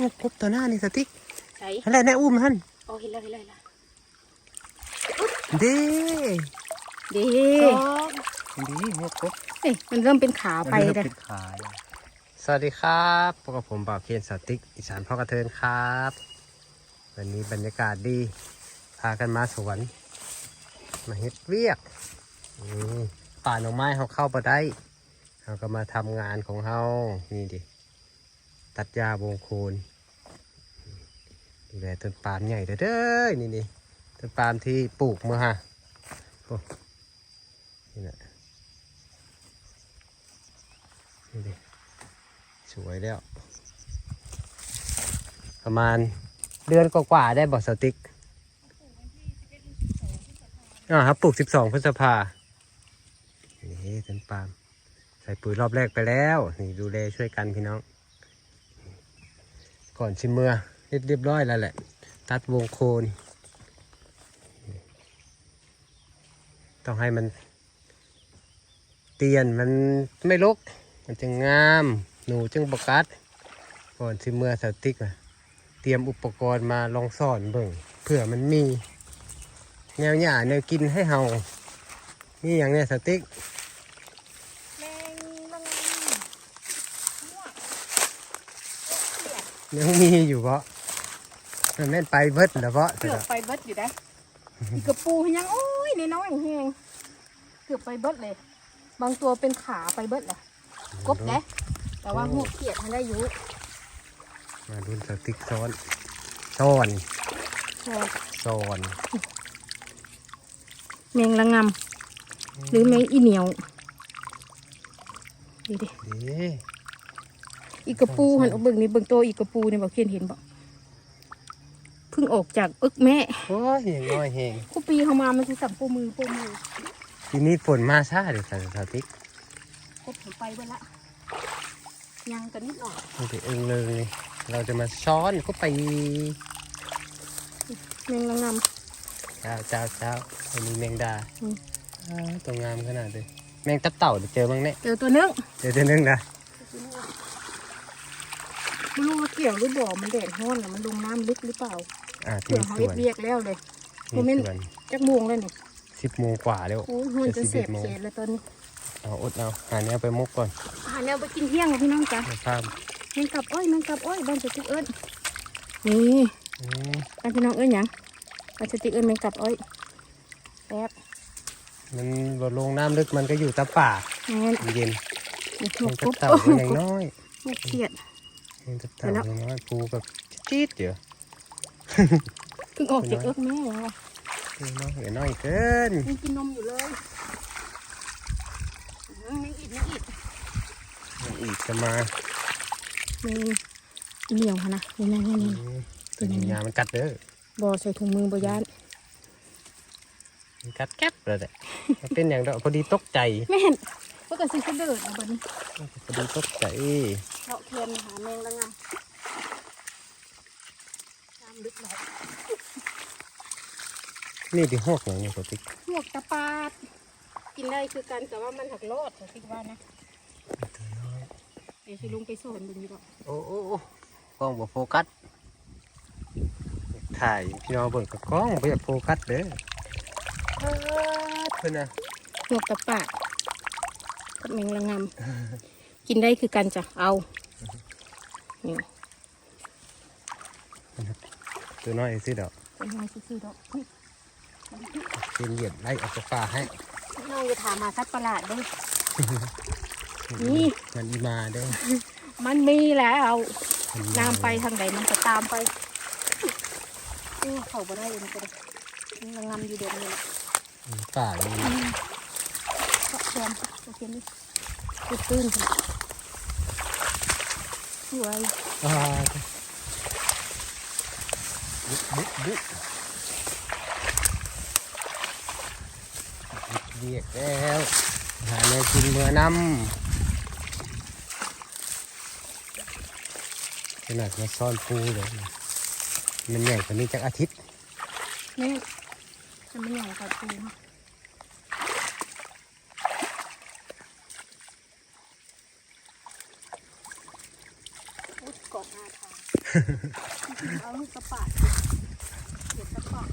นกพบตัวหน้านี่สติ๊กใส่อะไรแน่อุ้มฮันโอ้เห็นแล้วเห็นแล้วเห็นแล้วเด้เด้ดีนกพบเอ้ยมันเริ่มเป็นขาไปเลยปิดขายสวัสดีครับพบกับผมบ่าวเคนสติ๊กอีสานพ่อกระเทินครับ วันนี้บรรยากาศดี พากันมาสวนมาเฮ็ดเวียกนี่ป่าหน่อไม้เขาเข้ามาได้ เขาก็มาทำงานของเขานี่ดิ ตัดหญ้าวงโคนดูแลต้นปาล์มใหญ่เด้อนี่นี่ต้นปาล์มที่ปลูกเมื่อฮะโอ้นี่แหละนี่ดิ สวยแล้ว ประมาณเดือนกว่าๆได้บอสติกอ่าครับปลูกสิบสองพฤษภานี่ต้นปาล์ม ส่ปุ๋ยรอบแรกไปแล้ว นี่ดูแลช่วยกันพี่น้อง ก่อนชิมเมื่อเรียบร้อยแล้วแหละ ตัดวงโคนต้องให้มัน เตียนมันไม่ลก มันจะงาม หนูจึงบกัด ก่อนชิมเมื่อสติกะเตรียมอุปกรณ์มาลองสอนเบิ่งเผื่อมันมี แนวหญ้าแนวกินให้เฮานี่อย่างเนี้ยสติ๊ก แมงลัง ยังมีอยู่เพราะมันแม่นไปเบิดแล้วเพราะเกือบไปเบิดอยู่ได้อีกกระปูยังโอ้ยน้อยๆแห้งเกือบไปเบิดเลย บางตัวเป็นขาไปเบิดเลยกบนะแต่ว่าหัวเขียดมันได้อยู่มาดูสติ๊กซ้อนซ้อนใช่ซ้อนแมงละงำหรือแมงอีเหนียวดูดิดี อีกกระปูหันเอาเบิ่งนี่เบิ่งตัวอีกกระปูเนี่ยบอกเขียนเห็นบอกเพิ่งออกจากอึกแม่โอ้ยยังน้อยเฮงคู่ปีเข้ามามันคือสั่งปูมือปูมือทีนี้ฝนมาช้าเดี๋ยวสสติ๊กกบผมไปเบิ่ละยังกันนิดหน่อยนี่เดี๋ยวเองเลย เราจะมาซ้อนก็ไปแมงละงเจ้าเจ้าเจ้าอันนี้แมงดาอืมอ่าตัวงามขนาดเลย แมงตับเต่าเดี๋ยวเจอบ้างเนี่ยำเจอตัวนึง เดี๋ยวเจอนึงนะ ไม่รู้ว่าเกี่ยวหรือบ่อมันแดดร้อนน่ะมันลงน้ำลึกหรือเปล่าอ่าเกี่มียวเขาส่เอ็วดนเรียกแล้วเลยโมเมมีนต์ส่วนจักโมงแล้วนี่สิบโมงกว่าแล้วโอ้ยมันจะจะเส11พโมงเศษเลยตอนนี้เอาอดเอาหาแนวไปมุกก่อนหาแนวไปกินเที่ยงกับพี่น้องจ้ะเดี๋ยวข้ามแมงกับอ้อยแมงกับอ้อยบ้านจะติ๊กเอิญนี่อืมบ้านพี่น้องเอิญหยังบ้านจะติ๊กเอิญแมงกับอ้อยแป๊บมันบ่ลงน้ำลึกมันก็อยู่ตะป่าแม่นเย็นนี่หแมมงกตักุ๊บบเต่าก็ยังน้อย หมกเขียด แมงตับเต่ายังน้อยปูแบบจี๊ดเดี๋ยวเพิ่งออกจากเอิญแม่แล้วว่ะน้อยเดี๋ยวน้อยเกินยังกินนมอยู่เลยอืมแมงอิดแมงอิดจะมามีเหนียวค่ะนะนี่นี่นี่นี่ตัวนี้ยามันกัดเด้อบ่อใส่ถุงมือบอยานกัดแก๊บเลยแหละเป็นอย่างเดอกพอดีตกใจแม่นเพื่อกระซิบเดินเอาบันพอดีตกใจ เลาะเทียนหาแมงละงามน้ำลึกหลายนี่ที่หอกอย่างนี้ปกติพวกตะปาด กินได้คือกันแต่ว่ามันหักโลดคิดว่านะเดี๋ยวสิลุงไปสอนบึงดีกว่าโอ้โอ้โอ้กล้องบ่โฟกัสถ่ายพี่น้องเบิ่งกับกล้องบ่อยากโฟกัสเด้อเอิ้นเพิ่นน่ะพวกตะปาดกับแมงละงามกินได้คือกันจ้ะเอา นี่ตัวน้อยสิดอกเป็นไงซื่อๆดอกอุ๊ยเป็นเหยียบไล่ออกจากป่าให้น้องจะถามหาสัตว์ประหลาดเด้วยนี่มันอีมาเด้อมันมีแล้วมันมาน้ำไปทางไหนมันจะตามไปโอ้เขาบ่ได้เองก็ได้มันละงามอยู่เดี๋ยวนี้แหละป่านี่ก็แซมโอเคนี่ตื้นตื้น สิสวยอ่าบุ๊บบุ๊บบุ๊บเรียกแล้ว หาแนวกินเมื่อนำขนาดมาซ่อนปูเลย มันใหญ่กว่านี้จากอาทิตย์ นี่จะไม่ใหญ่กว่าปูเนาะ เอาลูกกระปาดเขียดกระปาด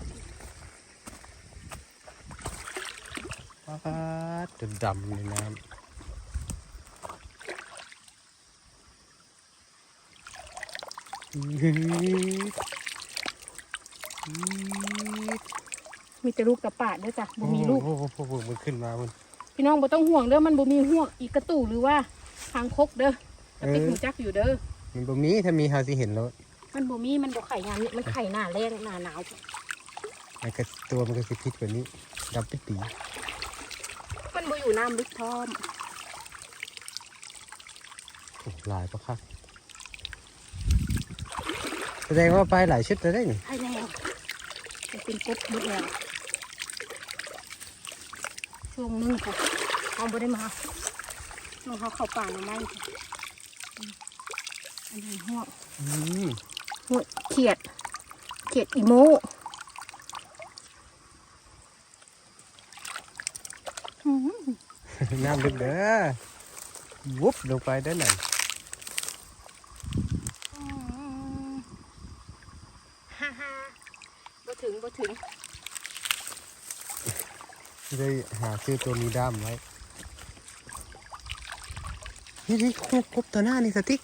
ปาดจนดำในน้ำอีดอีดมีแต่ลูกกระปาดเด้อจ้ะบ่มีลูกโอ้โหโอ้โหมันขึ้นมามันพี่น้องบ่ต้องห่วงเด้อมันบ่มีห่วงอีกกระตู่หรือว่าคางคกเด้อแต่เป็นหูจักอยู่เด้อ มันบ่มีถ้ามีเฮาสิเห็นแล้วมันบ่มีมันบ่ไข่ยามนี้มันไข่หน้าแรงหน้าหนาวมันก็ตัวมันก็สิพิษกว่านี้ดำปิดปีมันบ่อยู่น้ำลึกพร้อมโอ้หลายปะครับแสดงว่าไปหลายชุดแล้วได้นี่ไข่แล้วมันเป็นกบหมดแล้วช่วงหนึงค่ะเอาบ่ได้มาน้องเขาเข้าป่าหน่อไม้ค่ะอืม อันนี้ห่วงอืมห่วงเขียด เขียดอีโมอืมน้ำลึกเด้อวุบลงไปได้ไหนฮ่าฮ่าบ่ถึงบ่ถึงได้หาซื้อตัวมีด้ามไว้ นี่นี่ครบครบตัวหน้านี่สติ๊ก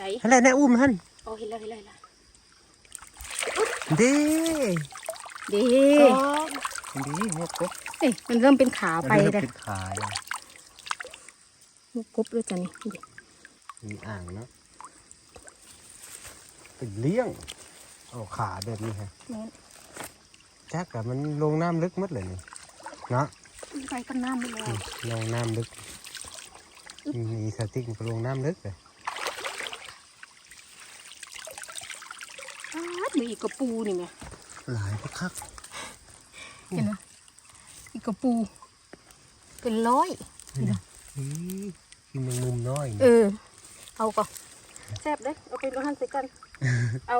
ใส่อะไรแน่อุ้มฮันโอ้เห็นแล้วเห็นแล้วเห็นแล้วเด้เด้ดีหัวกบเอ้ยมันเริ่มเป็นขาไปอันนี้เลยเป็นขาอะลูกกบด้วยจ้ะนี่ดิมีอ่างเนาะเป็นเลี้ยงเอาขาแบบนี้ฮะแม่นจักอะมันลงน้ำลึกหมดเลยนี่เนาะไปกันน้ำไปแล้วลงน้ำลึกมีสติ๊กมันก็ลงน้ำลึกเลย อ้าวมีอีกกระปูนี่ไงหลายพวกคักเห็นไหมอีกกระปู เป็นร้อยนี่กินแมงมุมน้อยเออ เอาก่อนแซ่บเด้อเอาเป็นกระหันใส่กัน เอา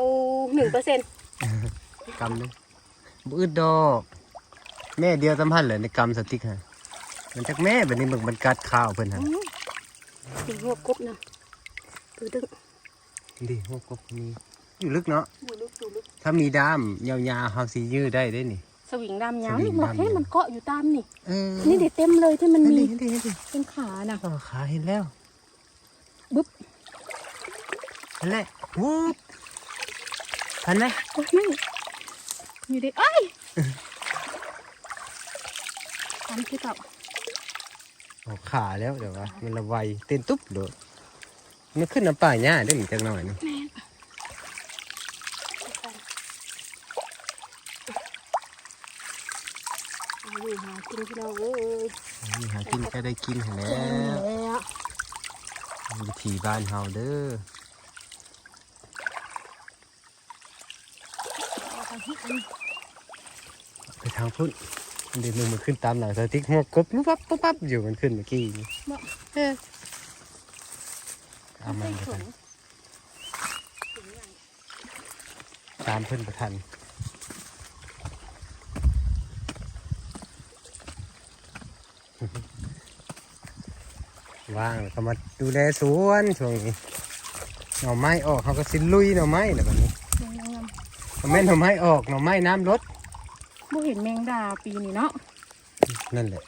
หนึ่งเปอร์เซ็นต์กำนึงบืดดอก แม่เดียวตำหันเลยในกำสติ๊กฮะมันจากแม่แบบนี้มึงมันกัดข้าวเพิ่นฮะถึงหัวกบนะตัวดึงดีหัวกบมี อยู่ลึกเนาะอยู่ลึกอยู่ลึกถ้ามีด้ามยาวๆเฮาสิยืดได้ได้นี่ สวิงดำยาวสวินี่งมันดำให้มันเกาะอยู่ตามนี่ เออนี่เด็ดเต็มเลยที่มันนั่นมีดินั่นดินั่นดิเป็นขาน่ะอ๋อขาเห็นแล้วบึ๊บนั่นแหละวูบทันไหมโอ้ยไม่อยู่ดิเอ้ยอันที่เก่าออกขาแล้วเดี๋ยววะมันละไวเต้นตุ๊บโดดมันขึ้นน้ำป่าหญ้าได้หนิจังหน่อยนึงแม่นเอาอยู่หา กินที่เราเว้ยนี่หากินก็ได้กินหั่นแหล้แก่วแล้ววิถีบ้านเฮาเด้อเอาไปที่อันไปทางพุ่นเดี๋ยวมึงมันขึ้นตามหลังสติ๊กหัวกบปุ๊บปั๊บปุ๊บปั๊บอยู่มันขึ้นเมื่อกี้นี่เนาะเออเอามันใส่ไปถุทันงถุงใหญ่ตามเพิ่นไปทัน ว่างแล้วก็มาดูแลสวนช่วงนี้หน่อไม้ออกเขาก็สิลุยหน่อไม้แล้วแบบนี้งามหน่อไม้หน่อไม้ออกหน่อไม้น้ำลดๆบ่เห็นแมงดาปีนี้เนาะนั่นแหละ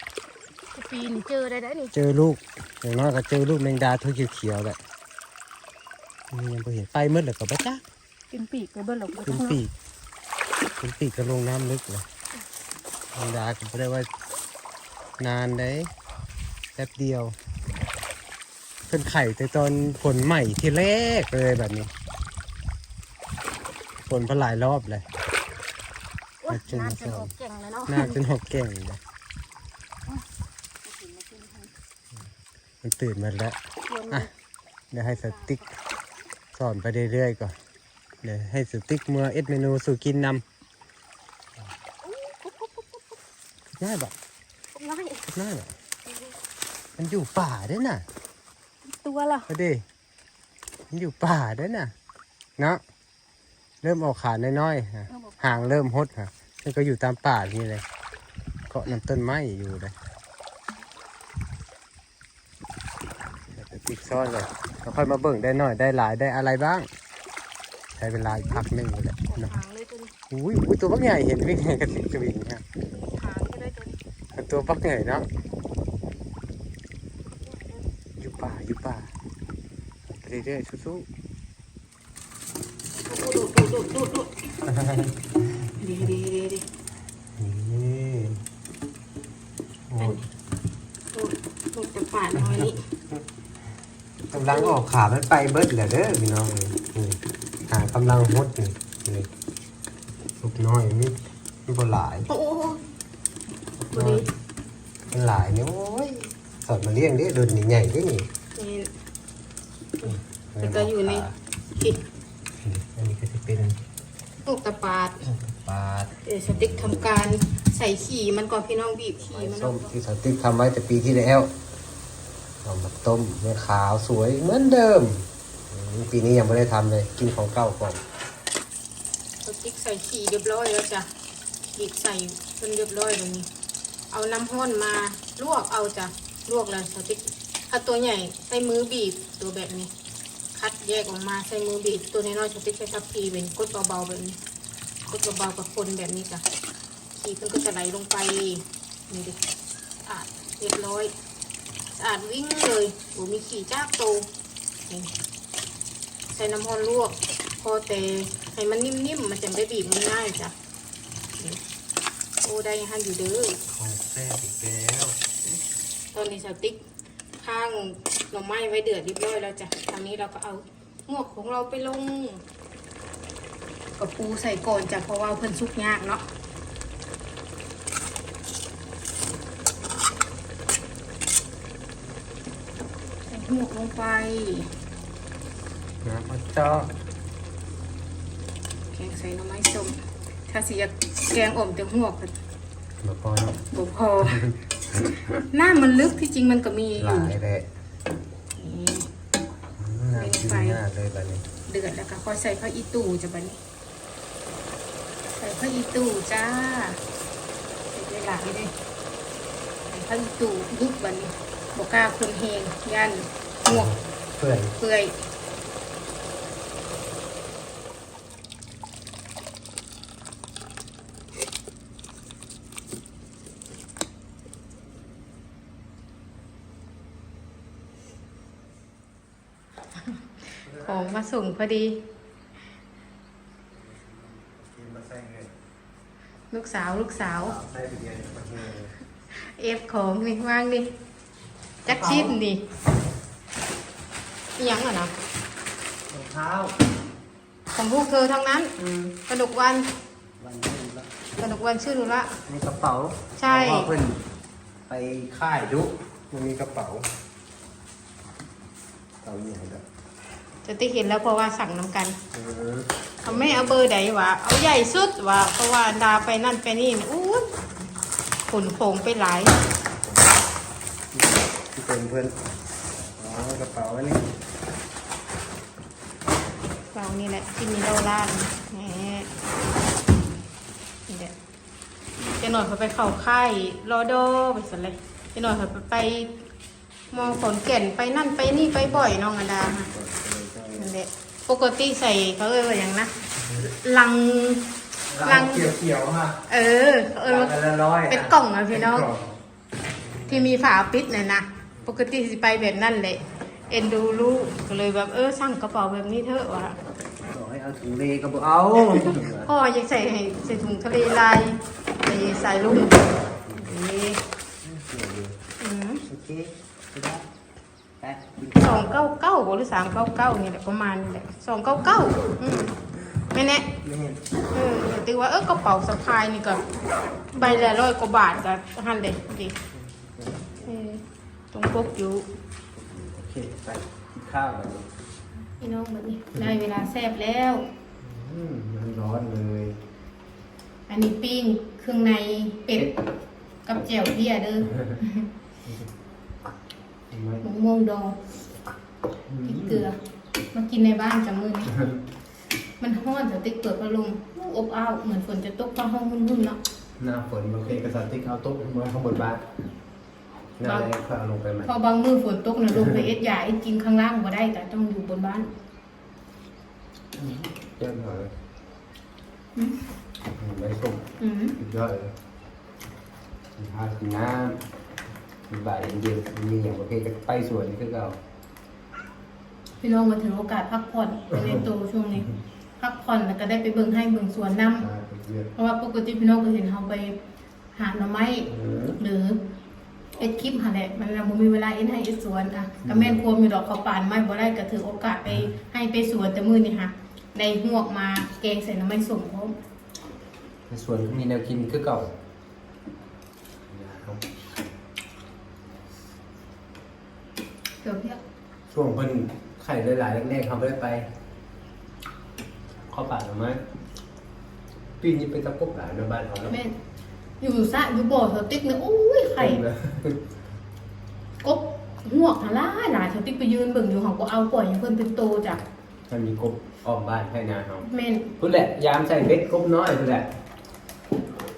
ปีนี้เจอได้ได้นี่เจอลูกอย่างน้อยก็เจอลูกแมงดาทั่วเขียวๆแหละนี่ยังไ่เห็นไปมืดเลยก็บ่จ้าเป็นปีกไปเบิ่งหรอกบ่เป็นต้องปีกเป็นปีกก็ลงน้ำลึกเลยแมงดาก็ไม่ได้ว่า นานได้แป๊บเดียวเป็นไข่แต่ตอนผลใหม่ที่แรกเลยแบบนี้ ผลพอหลายรอบเลยโอ๊ยเจอน้ำเจจะอออกแก่งแล้วเนาะหน้าจนหกแก่งเลยมันตื่นมาแล้วชวนอะเดี๋ยวให้สติ๊กสอนไปเรื่อยๆก่อน เดี๋ยวให้สติ๊กเมื่อเอ็ดเมนูสู่กินนำง่ายแบบ น้อยง่ายแบบมันอยู่ป่าด้วยน่ะ ตัวละเอาดิมันอยู่ป่าด้วยน่ะ เนาะเริ่มออกขาน้อยๆฮะห่างเริ่มหดค่ะมันก็อยู่ตามป่าอย่างนี้เลยเกาะน้ำต้นไม้อยู่เลยเดี๋ยวสติ๊กซ่อนเลยแล้วค่อยมาเบิ่งได้หน่อยได้หลายได้อะไรบ้างช้เวลาอีกพักหนึ่งเลยแหละออกเนาะหางเลยตัวนี้อุ้ยอุ้ยตัวบักใหญ่เห็นวิ่งกระติกกระวิ่งครับ หางก็ได้ตัวนี้ เป็น ตัวบักใหญ่เนาะอยู่ป่าอยู่ป่าไปเรื่อยๆสู้ดูดูดูดูดูๆดีดีดีดีนี่โอ้ยดูดูจะปาดน้อยนี่กำลังออกขามันไปเบิดแหละเด้อพี่น้องนี่หากำลังฮดนี่นี่ลูกน้อยนี่มันบ่หลายโอ้โหลูกตัวน้อยนี้มันหลายนี่โอ้ยสอดมาเลี้ยงดิดุนนี่ใหญ่ดินี่นี่แต่ก็อยู่ในอีกอันนี้ก็จะเป็นลูกตะปาดปลาเดี๋ยวสติ๊กทำการใส่ขี่มันก่อนพี่น้องบีบขี่มันส้มที่สติ๊กทำไว้แต่ปีที่แล้วเอามาต้มเนื้อขาวสวยเหมือนเดิมอืมปีนี้ยังไม่ได้ทำเลย กินของเก่าก่อนสติ๊กใส่ขี่เรียบร้อยแล้วจ้ะบีบใส่จนเรียบร้อยแบบนี้ เอาน้ำห้อนมาลวกเอาจ้ะลวกแล้วสติ๊กถ้าตัวใหญ่ใช้มือบีบตัวแบบนี้ คัดแยกออกมาใช้มือบีบตัวน้อยๆสติ๊กใช้ทัพพีเป็นกดเบาๆแบบนี้กดเบาๆกับคนแบบนี้จ้ะขี่มันก็จะไหลลงไปนี่ดิสะอาดเรียบร้อยสะอาดวิ่งเลยโอ้มีขี่จ้ากโตใส่น้ำร้อนลวกพอแต่ให้มันนิ่มๆมันจะได้บีบมันง่ายจ้ะ โอ้ได้ฮันอยู่เด้อของแซ่บอีกแล้วตอนนี้สติ๊กข้างหน่อไม้ไว้เดือดเรียบร้อยแล้วจ้ะทางนี้เราก็เอาหมวกของเราไปลงกับปูใส่ก่อนจ้ะเพราะว่าเพิ่นซุกยากเนาะใส่หมวกลงไปน้ำมันเจาะแกงใส่หน่อไม้ส้ม ถ้าสิอยากแกงอ่อมแต่หัวกก็มาพอเนาะบ่พอหน้ามันลึกที่จริงมันก็มีอหลายู่ยเลยนี่อืมน่ากินมากเลยแบบนี้เดือดแล้วก็ค่อยใส่ข้าวอีตู่จ้ะบัดนี้ ใส่ข้าวอีตู่จ้าใส่ไปหลายเลยใส่ข้าวอีตู่ยุบบัดนี้บกล้าคนเฮงยันหมวกเพื่อนเปื่อย มาส่งพอดีกินมาใส่เงินลูกสาวลูกสาวใส่ไปเดียวมาเงินเอฟของนี่ว่างนี่จักชิดนี่อิหยังอะนะรองเท้าของลูกเธอทั้งนั้นอืมกระดกวันวันนี้ละกระดกวันชื่อหนูละมีกระเป๋าใช่เพราะว่าเพิ่นไปค่ายดุมันมีกระเป๋าเอาเนี่ยเด้อ จะติเห็นแล้วเพราะว่าสั่งน้ำกันเออเขาไม่เอาเบอร์ใดวะเอาใหญ่สุดวะเพราะว่าดาไปนั่นไปนี่นี่อู้ยขนโผงไปหลายที่เป็นเพื่อนอ๋อกระเป๋าอันนี้เรานี่แหละที่มีเราล้านแหมนี่แหละจะหน่อยเขาไปเข้าค่ายรอดอไปสันเลยจะหน่อยเขาไปมองขอนแก่นไปนั่นไปนี่ไปบ่อยน้องอดาค่ะ นั่นแหละปกติใส่เขาเอ่ยว่าอย่างนะลังรังเขียวๆฮะเออเขาเอ่ยว่ารังละร้อยเป็นกล่องอะพี่น้อง เป็กล่ที่มีฝาปิดน่ะนะ ปกติสิไปแบบนั่นเลยเอ็นดูลูกก็เลยแบบเออสั่งกระเป๋าแบบนี้เถอะวะบอกให้เอาถุงเลก็บอกเอาพ่ออยากใส่ให้ใส่ถุงทะเลลายใส่สายลุ่มนี่อืมโอเคไปได้ ไปกินสองเก้าเก้าหรือสามเก้าเก้านี่แหละประมาณนี่แหละสองเก้าเก้าอืมไม่แน่ไม่เห็นเออตือว่าเออกระเป๋าสะพายนี่ก็ใบละร้อยกว่าบาทก็หันเลยดิเออตรงปกอยู่โอเคไปกินข้าวกันพี่น้องแบบนี้ได้เวลาแซ่บแล้ว อืมมันร้อนเลยอันนี้ปิ้งเครื่องในเป็ดกับแจ่วเพียเด้อเห็นไห มหมูม่วงดองพริกเกลือ มากินในบ้านจำมือนี้มันห้อนแต่ติ๊กเปิดพัดลมอบอ้าวเหมือนฝนจะตกฟ้าห้องวุ่นๆเนาะหน้าฝนโอเคกระสานติ๊กเอาโต๊ะไว้ข้างบนบ้านหน้าแรงก็เอาลงไปใหม่พอบางมือฝนตกนะลงไปเอ็ดยาเอ็ดกินข้างล่างบ่ได้แต่ต้องอยู่บนบ้านเจ้าหน่อยอืมไม่ส่งอืมสุดยอดเลยกินข้าวกินน้ำกิน บ่ายเย็นๆมีอย่างประเภทก็ไปสวนนี่คือเก่าพี่น้องมาถึงโอกาสพักผ่อนไปในตัวช่วงนี้ พักผ่อนแล้วก็ได้ไปเบิ่งให้เบิ่งสวนน้ใช่ไปเยอะำเพราะว่าปกติพี่น้องก็เห็นเขาไปหาหน่อไม้อืมหรือเอ็ดคลิปหาแหละมันเราบ่มีเวลาเอ็ดให้เอ็ดสวนอะก็แม่นควรมีดอกเขาปานไม้บ่ได้ก็ถือโอกาสไปให้ไปสวนแต่มื้อนี้ค่ะได้หวกมาแกงใส่หน่อไม้ส้มพร้อมในสวนก็มีแนวกินคือเก่า เดี๋ยวเพียกช่วงเพิ่นไข่หลายๆแรกๆเขาไม่ได้ไปเข้าป่าหรือไม่ปีนี้เป็นตะกบหลายในบ้านเขาแล้วแม่นอยู่สระอยู่บ่อสติ๊กเนี่ยโอ้ยไข่ เลยกบหวกหาหลายหลายสติ๊กไปยืนเบิ่งอยู่เขาก็เอาปล่อยให้เพิ่นเป็นโตจ้ะถ้ามีกบอ้อมบ้านให้นาเขาแม่น พุ่นแหละ ยามใส่เบ็ดกบน้อยพุ่นแหละ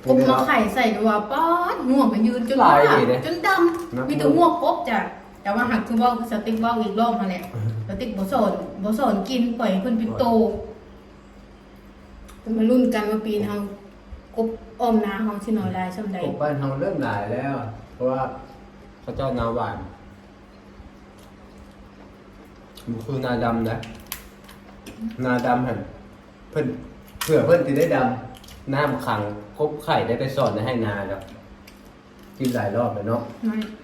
กบมาไข่ใส่ดูว่าป๊อดหวกมันยืนจนหลายว่าเนี่ยจนดำมีแต่หวกกบจ้ะ แต่ว่าหักคือเว่าสติ๊กเว่าอีกรอบมาแหละสติ๊กบ่สอนบ่สอนกินปล่อยให้เพิ่นเป็นโตจะมารุ่นกันว่าปีนเฮากบอ้อมนาเฮาสิน้อยลายซำใดกบบ้านเขาเริ่มหลายแล้ว เพราะว่าเขาเจ้านาหวานมันคือนาดำนะ นาดำหันเพิ่นเผื่อเพิ่นจะได้ดำน้ำขังกบไข่ได้ไปสอนให้นาแล้วกินหลายรอบแล้วเนาะ ไม่อื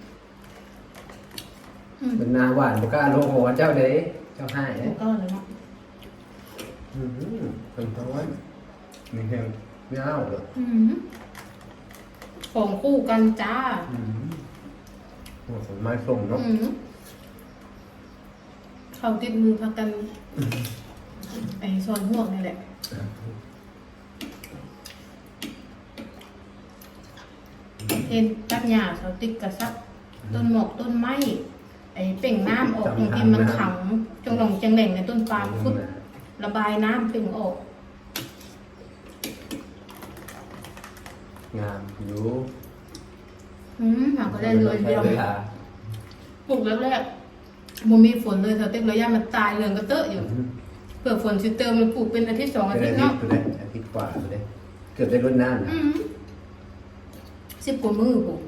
มเป็นนาหวานบ่กล้าลงหัวเจ้าเด้เจ้าให้เด้ก็เลยเนาะอืมเป็นทั้งวันนี่เฮงไม่เอาเลยอืมของคู่กันจ้า อืมโอ้ผลไม้ส่งเนาะ อืมเขาติดมือพักกัน ไอ้ซอนห่วงนี่แหละ เห็นตัดหญ้าเขาติดกระซัก ต้นหมอกต้นไม้ ไอ้เป่งน้ำออกบางทีมันขังจงหลงจังแหล่งในต้นปาล์มฟุดระบายน้ำเป่งออก งามอยู่อืมหาก็ได้เลยเดียวเวลาปลูกแรกๆมันมีฝนเลยสเต็กระยะมันตายเรืองก็เตอะอยู่เผื่อฝนสิเติมมันปลูกเป็นอาทิตย์สองอาเป็นทิตอาย์ทิตเนาะย์ไปเลยอาทิตย์กว่าไปเลยเกือบได้รดน้ำนะอืมสิบกว่ามือปลูก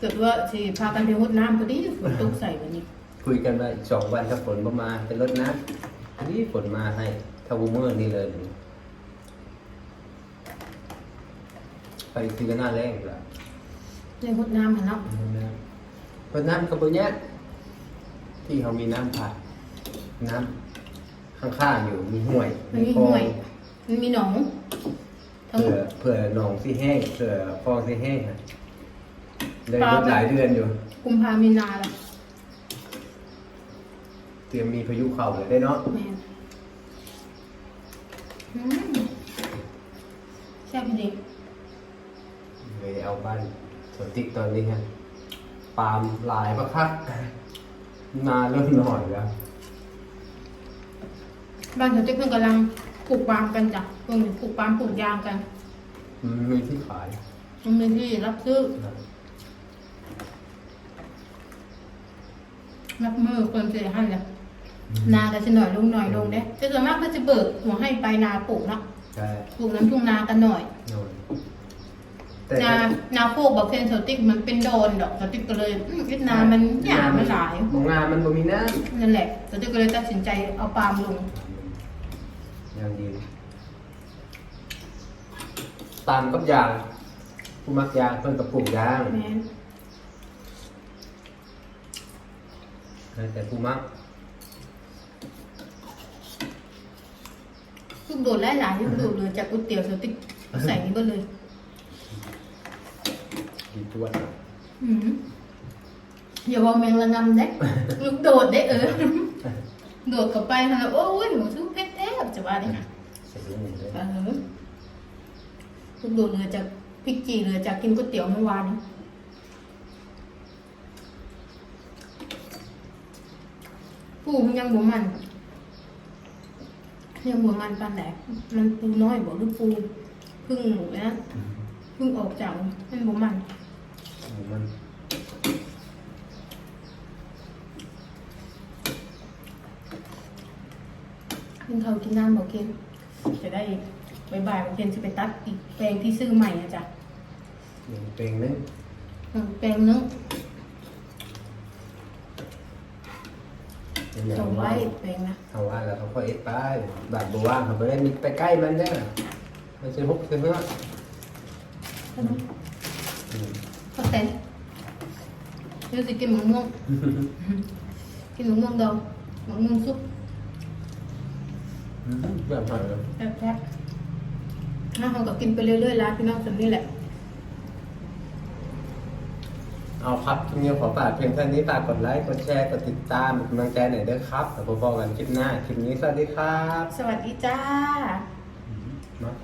เกิดว่าสิพากันไปหดน้ำพอดีฝนตกใส่วันนี้ คุยกันว่าอีกสองวันถ้าฝนประมาณเป็นรดน้ำอันนี้ฝนมาให้ถ้าบูมเมอร์นี่เลย ไปคือกันหน้าแรงแล้วเลยหดน้ำหันเนาะรดน้ำกับปุญญะที่เขามีน้ำผ่านน้ำข้างๆอยู่มีห่วยมันมีคลองห่วยมันมีหนองทั้งเผื่อเผื่อหนองที่แห้งเผื่อคลองที่แห้งฮะ เลยรดหลายเดือนอยู่ กุมภามีนาละเตรียมมีพายุเข่าเลยได้เนาะแม่นอืมแซ่บดีเลยเอาบ้านสวนติ๊กตอนนี้ฮะปาล์มหลายประคักนาเริ่มหน่อยแล้วบ้านเขาจะเพิ่งกำลังปลูกปาล์มกันจ้ะเพิ่งปลูกปาล์มปลูกยางกันมันมีที่ขาย มันมีที่รับซื้อรับ มือคนเสียหันแหละนาก็จะหน่อยลงหน่อยลงเด้แต่ส่วนมากก็จะเบิกหัวให้ไปนาปลูกเนาะใช่ปลูกน้ำทุ่งนากันหน่อยหน่อยแต่นานาโคกบอกเซนเซอร์ติกมันเป็นโดนดอกเซอร์ติกก็เลยอืมเวียดนามมันหยามันหลายมองงานมันบ่มีน้นั่นแหละเซอร์ติกก็เลยตัดสินใจเอาปาล์มลงำอย่างดีตามกับยางผู้มักยางเพิ่นกับปลูกยาง แม่น แต่ผู้มักทุกโดดหลายหลายทุกโดดเลยจากก๋วยเตี๋ยวเซอร์ติกใส่นี่ก็เลย ดีตัวอืมอย่าว่าแมงละงำเด้ลูกโดดได้เออ โดดเข้าไปแล้วโอ้ยหนูซื้อเพชรแทบจะว่าได้ไงใส่ลูกหมูเลยเออลูกโดดเรือจากพริกจีเรือจากกินก๋วยเตี๋ยวเมื่อวานนี้ ปูมันยังบ่มันยังบ่มันปานไหนมันปูน้อยบ่หรือปูเพึ่งนะเพึ่งออกจากมันบ่มันหมูมันกินข้าวกินน้ำบอกเคนจะได้บ่ายๆบอกเคนจะไปตัดอีกแปลงที่ซื้อใหม่อะจ้ะหนึ่งเพลงนึงอืมแปลงนึง เป็นอย่างจงไว้ว่าแปลงนะเขาว่าแล้วเขาก็เอ็ดไปแบบบัว่างเขาไปได้มีไปใกล้มันได้อมันจะฮุกใช่ไหมวะใช่ไหมอืมข้าวแตนเดี๋ยวจะกินมะม่วงกินมะม่วงดองมะม่วงซุปอืมแบบหอยเลยแซ่บๆถ้าเราก็กินไปเรื่อยๆแล้วพี่น้องส่วนนี้แหละ เอาครับทีนี้ขอฝากเพียงเท่านี้ฝากกดไลค์กดแชร์กดติดตามเป็นกำลังใจหน่อยเด้อครับแล้วพบกันคลิปหน้าคลิปนี้สวัสดีครับ สวัสดีจ้า เนาะ